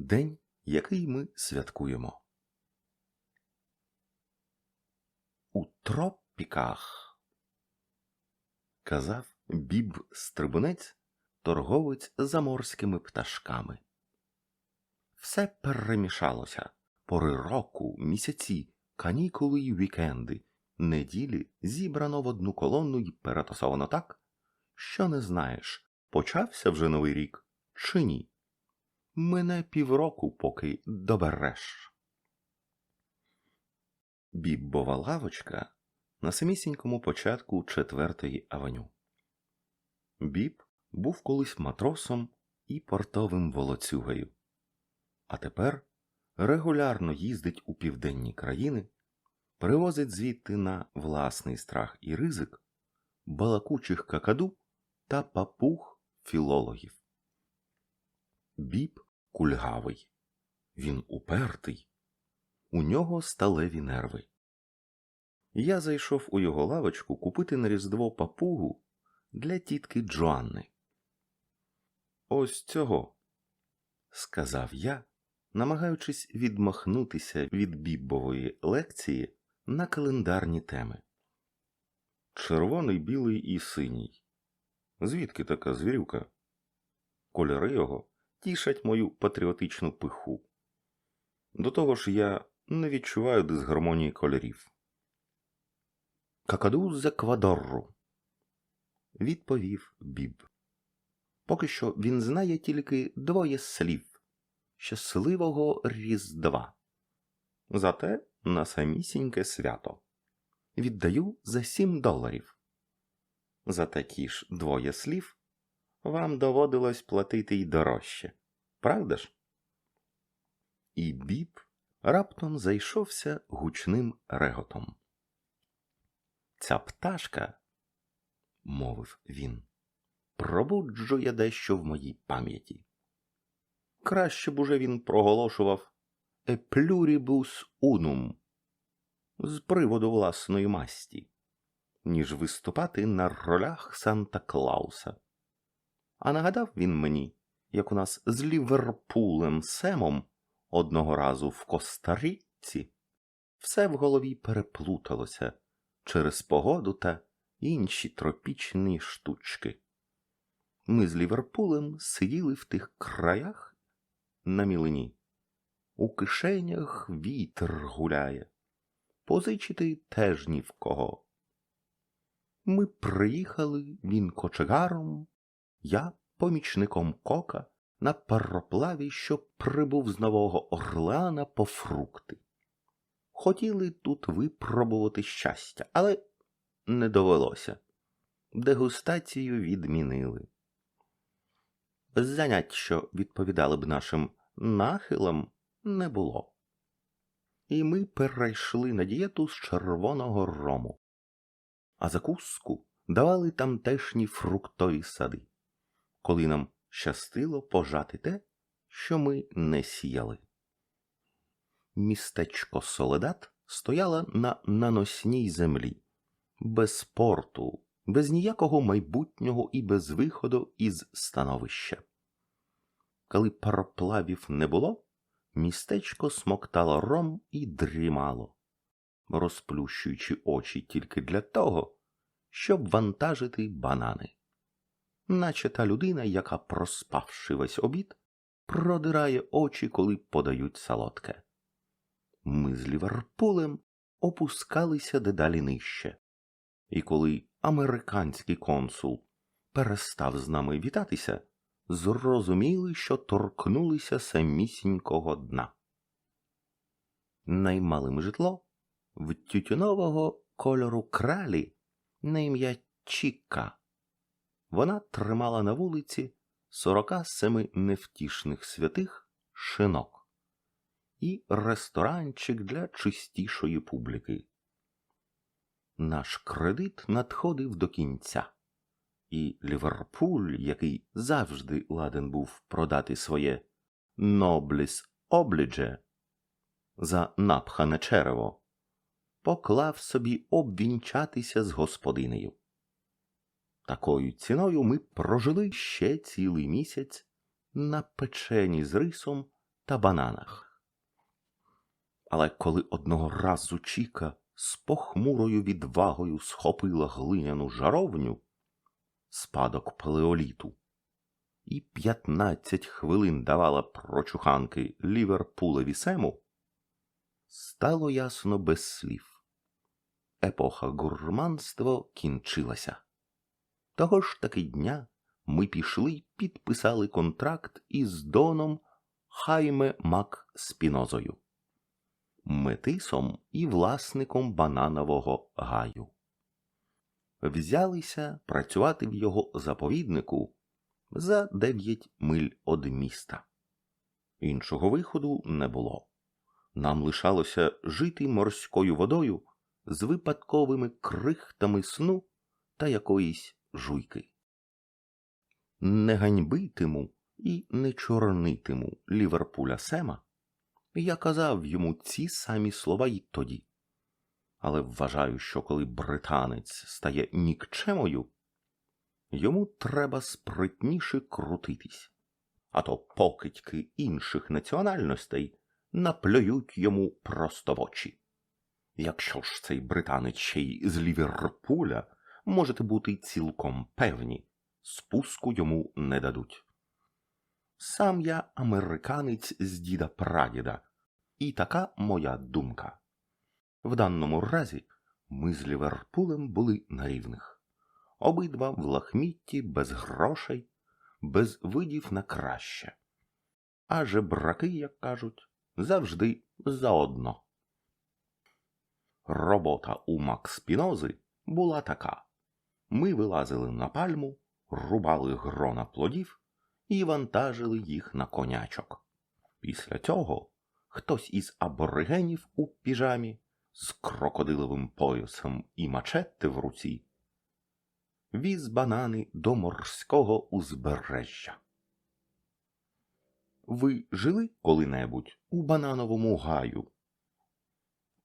День, який ми святкуємо. У тропіках. Казав біб стрибунець, торговець заморськими пташками. Все перемішалося пори року, місяці, канікули й вікенди, неділі зібрано в одну колону й перетасовано так, що не знаєш, почався вже новий рік чи ні. Мине півроку, поки добереш. Біббова лавочка на самісінькому початку четвертої авеню. Біб був колись матросом і портовим волоцюгою, а тепер регулярно їздить у південні країни, привозить звідти на власний страх і ризик балакучих какаду та папуг філологів. Біб кульгавий, він упертий, у нього сталеві нерви. Я зайшов у його лавочку купити на різдво папугу для тітки Джоанни. Ось цього, сказав я, намагаючись відмахнутися від біббової лекції на календарні теми. Червоний, білий і синій. Звідки така звірюка? Кольори його тішать мою патріотичну пиху. До того ж я не відчуваю дисгармонії кольорів. Какаду з Еквадору, відповів Біб. Поки що він знає тільки двоє слів щасливого Різдва. Зате на самісіньке свято. Віддаю за сім доларів. За такі ж двоє слів вам доводилось платити й дорожче, правда ж? І біб раптом зайшовся гучним реготом. Ця пташка, мовив він, пробуджує дещо в моїй пам'яті. Краще б уже він проголошував «E pluribus unum» з приводу власної масті, ніж виступати на ролях Санта Клауса. А нагадав він мені, як у нас з Ліверпулем Семом одного разу в Коста-Ріці все в голові переплуталося через погоду та інші тропічні штучки. Ми з Ліверпулем сиділи в тих краях на мілині. У кишенях вітер гуляє, позичити теж ні в кого. Ми приїхали він кочегаром, я помічником кока на пароплаві, що прибув з Нового Орлеана по фрукти. Хотіли тут випробувати щастя, але не довелося. Дегустацію відмінили. Занять, що відповідали б нашим нахилам, не було. І ми перейшли на дієту з червоного рому, а закуску давали тамтешні фруктові сади, коли нам щастило пожати те, що ми не сіяли. Містечко Соледат стояло на наносній землі, без порту, без ніякого майбутнього і без виходу із становища. Коли пароплавів не було, містечко смоктало ром і дрімало, розплющуючи очі тільки для того, щоб вантажити банани. Наче та людина, яка, проспавши весь обід, продирає очі, коли подають солодке. Ми з Ліверпулем опускалися дедалі нижче, і коли американський консул перестав з нами вітатися, зрозуміли, що торкнулися самісінького дна. Наймали ми житло в тютюнового кольору кралі на ім'я Чіка. Вона тримала на вулиці сорока семи невтішних святих шинок і ресторанчик для чистішої публіки. Наш кредит надходив до кінця, і Ліверпуль, який завжди ладен був продати своє «Noblesse Oblige» за напхане черево, поклав собі обвінчатися з господинею. Такою ціною ми прожили ще цілий місяць на печені з рисом та бананах. Але коли одного разу Чіка з похмурою відвагою схопила глиняну жаровню, спадок палеоліту, і 15 хвилин давала прочуханки Ліверпулеві Сему, стало ясно без слів. Епоха гурманства кінчилася. Того ж таки дня ми пішли й підписали контракт із Доном Хайме Мак Спінозою, метисом і власником бананового гаю. Взялися працювати в його заповіднику за дев'ять миль од міста. Іншого виходу не було. Нам лишалося жити морською водою з випадковими крихтами сну та якоїсь жуйки. Не ганьбитиму і не чорнитиму Ліверпуля Сема. Я казав йому ці самі слова й тоді. Але вважаю, що коли британець стає нікчемою, йому треба спритніше крутитись, а то покидьки інших національностей наплюють йому просто в очі. Якщо ж цей британець ще й з Ліверпуля, можете бути цілком певні, спуску йому не дадуть. Сам я американець з діда прадіда, і така моя думка. В даному разі ми з Ліверпулем були на рівних. Обидва в лахмітті без грошей, без видів на краще. А жебраки, як кажуть, завжди заодно. Робота у Макс Пінози була така. Ми вилазили на пальму, рубали грона плодів і вантажили їх на конячок. Після цього хтось із аборигенів у піжамі з крокодиловим поясом і мачетти в руці віз банани до морського узбережжя. Ви жили коли-небудь у банановому гаю?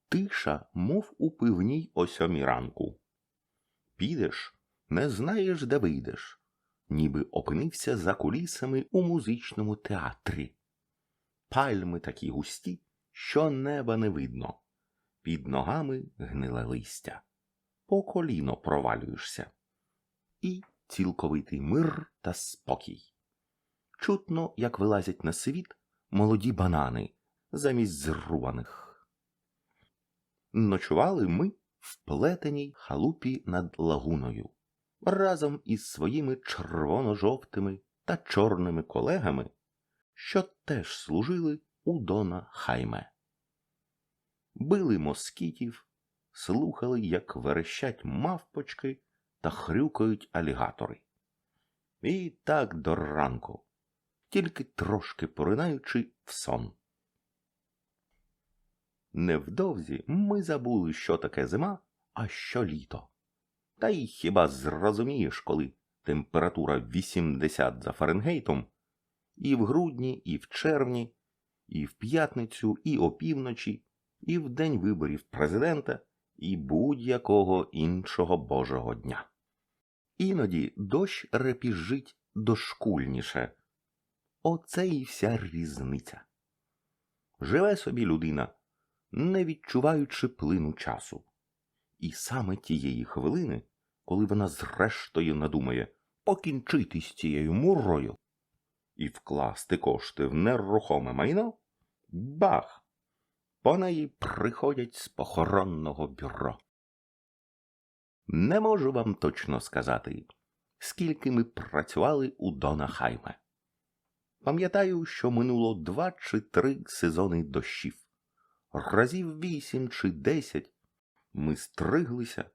Тиша, мов у пивній о сьомій ранку. Підеш, не знаєш, де вийдеш, ніби опинився за кулісами у музичному театрі. Пальми такі густі, що неба не видно. Під ногами гниле листя. По коліно провалюєшся. І цілковитий мир та спокій. Чутно, як вилазять на світ молоді банани замість зрубаних. Ночували ми в плетеній халупі над лагуною разом із своїми червоно-жовтими та чорними колегами, що теж служили у Дона Хайме. Били москітів, слухали, як верещать мавпочки та хрюкають алігатори. І так до ранку, тільки трошки поринаючи в сон. Невдовзі ми забули, що таке зима, а що літо. Та й хіба зрозумієш, коли температура 80 за Фаренгейтом, і в грудні, і в червні, і в п'ятницю, і опівночі, і в день виборів президента, і будь-якого іншого божого дня. Іноді дощ репіжить дошкульніше. Оце і вся різниця. Живе собі людина не відчуваючи плину часу. І саме тієї хвилини, коли вона зрештою надумає покінчити з цією мурою і вкласти кошти в нерухоме майно, бах! По неї приходять з похоронного бюро. Не можу вам точно сказати, скільки ми працювали у Дона Хайме. Пам'ятаю, що минуло два чи три сезони дощів разів вісім чи десять ми стриглися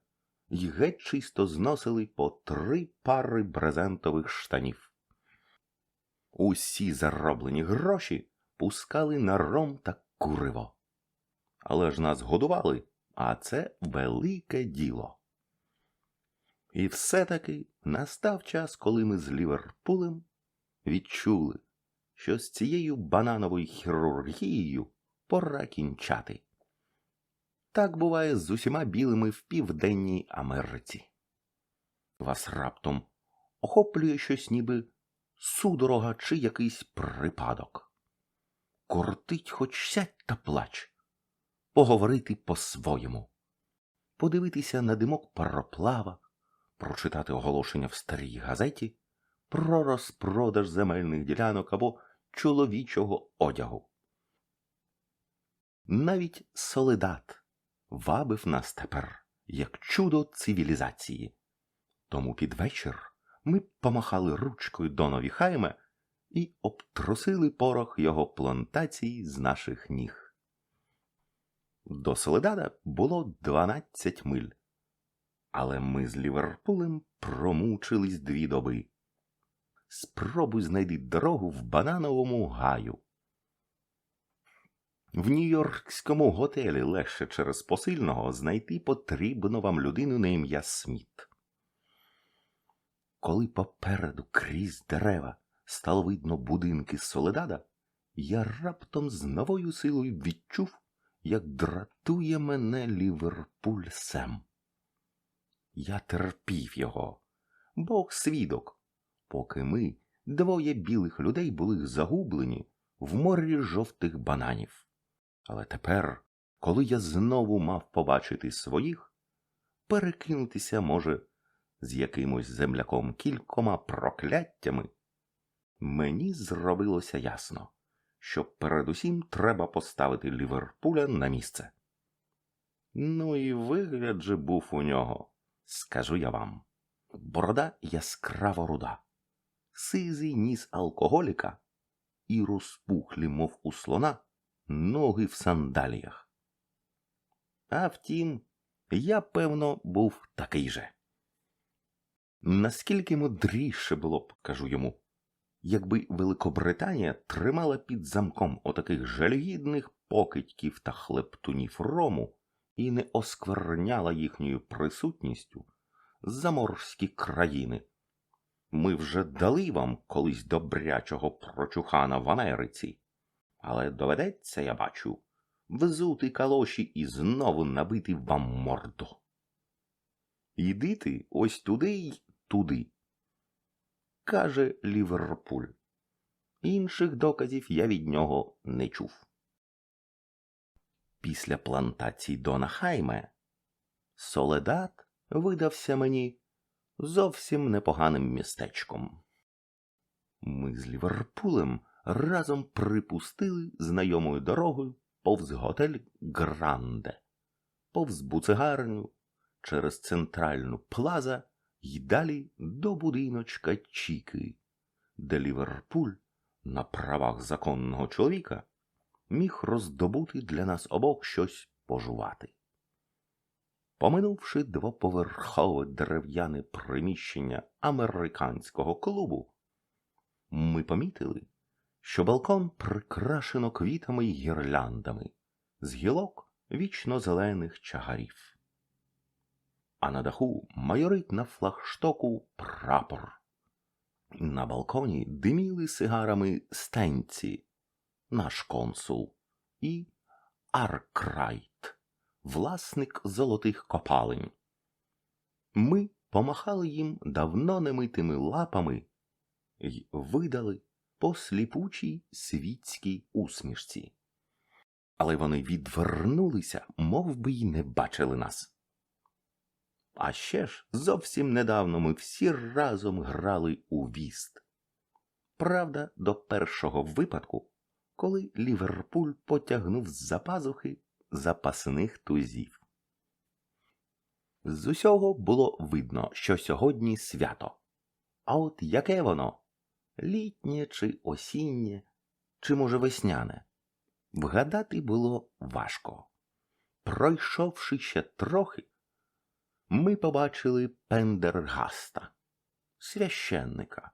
і геть чисто зносили по три пари брезентових штанів. Усі зароблені гроші пускали на ром та куриво. Але ж нас годували, а це велике діло. І все-таки настав час, коли ми з Ліверпулем відчули, що з цією банановою хірургією пора кінчати. Так буває з усіма білими в Південній Америці. Вас раптом охоплює щось ніби судорога чи якийсь припадок. кортить хоч сядь та плач, поговорити по-своєму, подивитися на димок пароплава, прочитати оголошення в старій газеті про розпродаж земельних ділянок або чоловічого одягу. Навіть солидат вабив нас тепер як чудо цивілізації. Тому під вечір ми помахали ручкою Донові Хайме і обтрусили порох його плантації з наших ніг. До Соледада було 12 миль, але ми з Ліверпулем промучились дві доби. Спробуй знайди дорогу в банановому гаю. В Нью-Йоркському готелі легше через посильного знайти потрібну вам людину на ім'я Сміт. Коли попереду крізь дерева стало видно будинки Соледада, я раптом з новою силою відчув, як дратує мене Ліверпуль Сем. Я терпів його, Бог свідок, поки ми, двоє білих людей, були загублені в морі жовтих бананів. Але тепер, коли я знову мав побачити своїх, перекинутися, може, з якимось земляком кількома прокляттями, мені зробилося ясно, що передусім треба поставити Ліверпуля на місце. Ну і вигляд же був у нього, скажу я вам. Борода яскраво руда, сизий ніс алкоголіка і розпухлі, мов у слона, ноги в сандаліях. А втім, я, певно, був такий же. Наскільки мудріше було б, кажу йому, якби Великобританія тримала під замком отаких жалюгідних покидьків та хлептунів рому і не оскверняла їхньою присутністю заморські країни. Ми вже дали вам колись добрячого прочухана в Америці, але доведеться, я бачу, взути калоші і знову набити вам морду. Йдити ось туди й туди, каже Ліверпуль. Інших доказів я від нього не чув. Після плантації Дона Хайме Соледат видався мені зовсім непоганим містечком. Ми з Ліверпулем разом припустили знайомою дорогою повз готель Гранде, повз буцегарню, через центральну плаза й далі до будиночка Чіки, де Ліверпуль на правах законного чоловіка міг роздобути для нас обох щось пожувати. Поминувши двоповерхове дерев'яне приміщення американського клубу, ми помітили, що балкон прикрашено квітами й гірляндами з гілок вічно зелених чагарів. А на даху майорить на флагштоку прапор. На балконі диміли сигарами стенці, наш консул і Аркрайт, власник золотих копалень. Ми помахали їм давно немитими лапами й видали по сліпучій світській усмішці. Але вони відвернулися, мов би й не бачили нас. А ще ж зовсім недавно ми всі разом грали у віст. Правда, до першого випадку, коли Ліверпуль потягнув з-за пазухи запасних тузів. З усього було видно, що сьогодні свято. А от яке воно? Літнє чи осіннє, чи, може, весняне? Вгадати було важко. Пройшовши ще трохи, ми побачили Пендергаста, священника,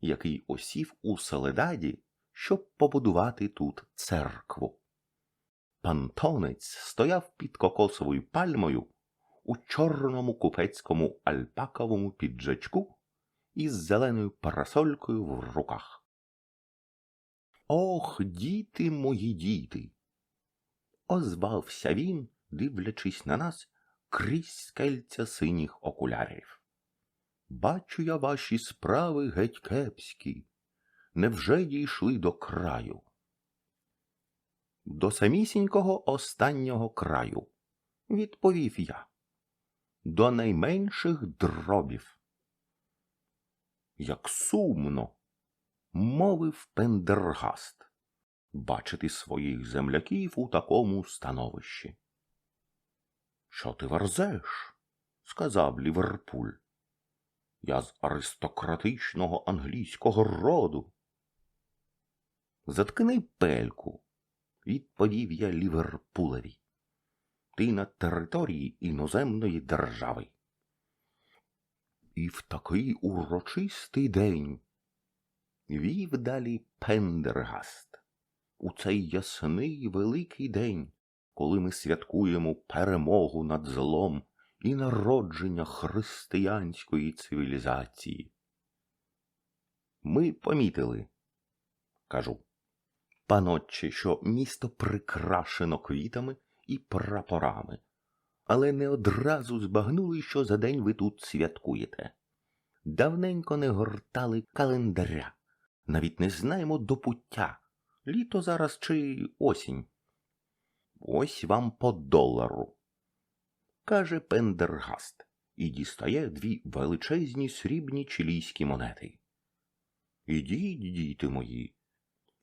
який осів у Селедаді, щоб побудувати тут церкву. Пантонець стояв під кокосовою пальмою у чорному купецькому альпаковому піджачку із зеленою парасолькою в руках. Ох, діти мої діти! озвався він, дивлячись на нас крізь скельця синіх окулярів. Бачу я ваші справи геть кепські, невже дійшли до краю? до самісінького останнього краю, відповів я. До найменших дробів. Як сумно, мовив Пендергаст, бачити своїх земляків у такому становищі. Що ти верзеш? сказав Ліверпуль. Я з аристократичного англійського роду. Заткни пельку, відповів я Ліверпулеві. Ти на території іноземної держави. І в такий урочистий день вів далі Пендергаст. У цей ясний великий день, коли ми святкуємо перемогу над злом і народження християнської цивілізації. Ми помітили, кажу, панотче, що місто прикрашено квітами і прапорами, але не одразу збагнули, що за день ви тут святкуєте. Давненько не гортали календаря, навіть не знаємо до пуття, літо зараз чи осінь. Ось вам по долару, каже Пендергаст і дістає дві величезні срібні чилійські монети. Ідіть, діти мої,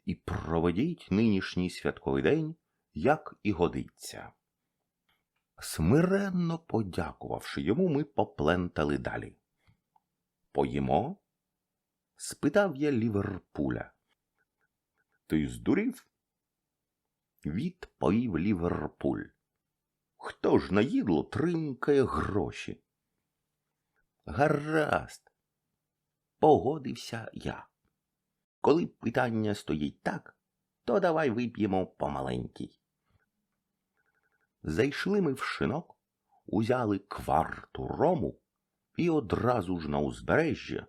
і проведіть нинішній святковий день, як і годиться. Смиренно подякувавши йому, ми поплентали далі. Поїмо? спитав я Ліверпуля. Ти здурів? Відповів Ліверпуль. Хто ж на їдло тримкає гроші? Гаразд, погодився я. Коли питання стоїть так, то давай вип'ємо помаленький. Зайшли ми в шинок, узяли кварту рому і одразу ж на узбережжя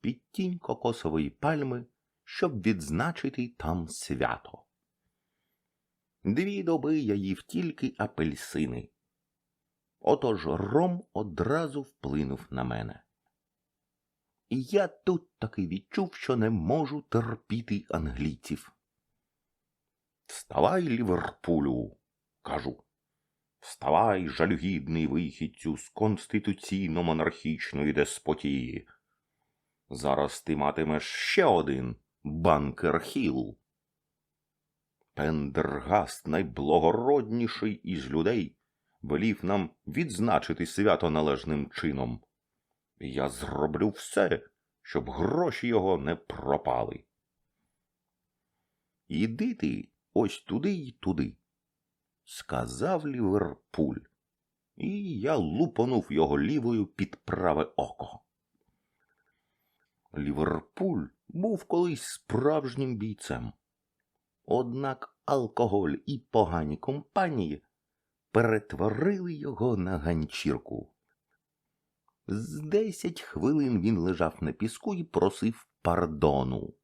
під тінь кокосової пальми, щоб відзначити там свято. Дві доби я їв тільки апельсини. Отож ром одразу вплинув на мене. І я тут таки відчув, що не можу терпіти англійців. Вставай, Ліверпулю, кажу. Вставай, жалюгідний вихідцю з конституційно-монархічної деспотії. Зараз ти матимеш ще один банкер Хіл. Пендергаст, найблагородніший із людей, велів нам відзначити свято належним чином. Я зроблю все, щоб гроші його не пропали. Іди ти ось туди й туди, сказав Ліверпуль, і я лупанув його лівою під праве око. Ліверпуль був колись справжнім бійцем. Однак алкоголь і погані компанії перетворили його на ганчірку. З десять хвилин він лежав на піску і просив пардону.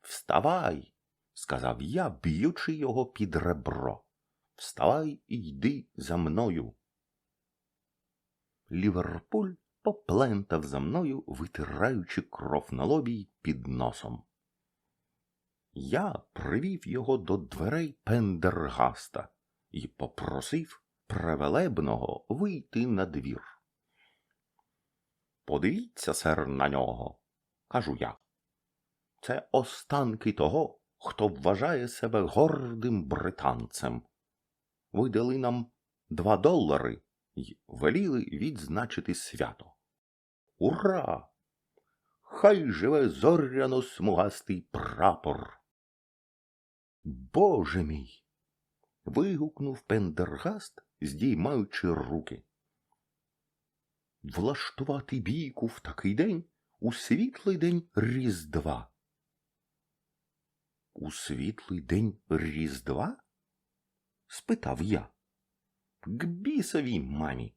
Вставай, сказав я, б'ючи його під ребро. Вставай і йди за мною. Ліверпуль поплентав за мною, витираючи кров на лобі під носом. Я привів його до дверей Пендергаста і попросив превелебного вийти на двір. Подивіться, сер, на нього, кажу я. Це останки того, хто вважає себе гордим британцем. Ви дали нам два долари й веліли відзначити свято. Ура! Хай живе зоряно смугастий прапор. Боже мій. вигукнув Пендергаст, здіймаючи руки. Влаштувати бійку в такий день у світлий день Різдва. У світлий день Різдва? спитав я. К бісовій мамі.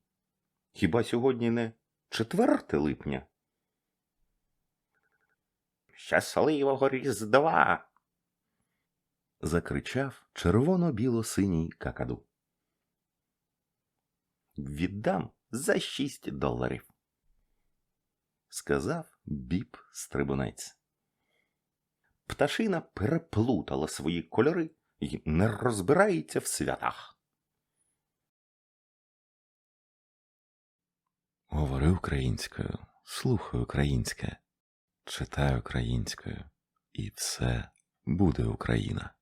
Хіба сьогодні не четверте липня? Щасливого Різдва. закричав червоно-біло-синій какаду. Віддам за шість доларів, сказав біб стрибунець. Пташина переплутала свої кольори і не розбирається в святах. Говори українською, слухай українське, читай українською, і все буде Україна.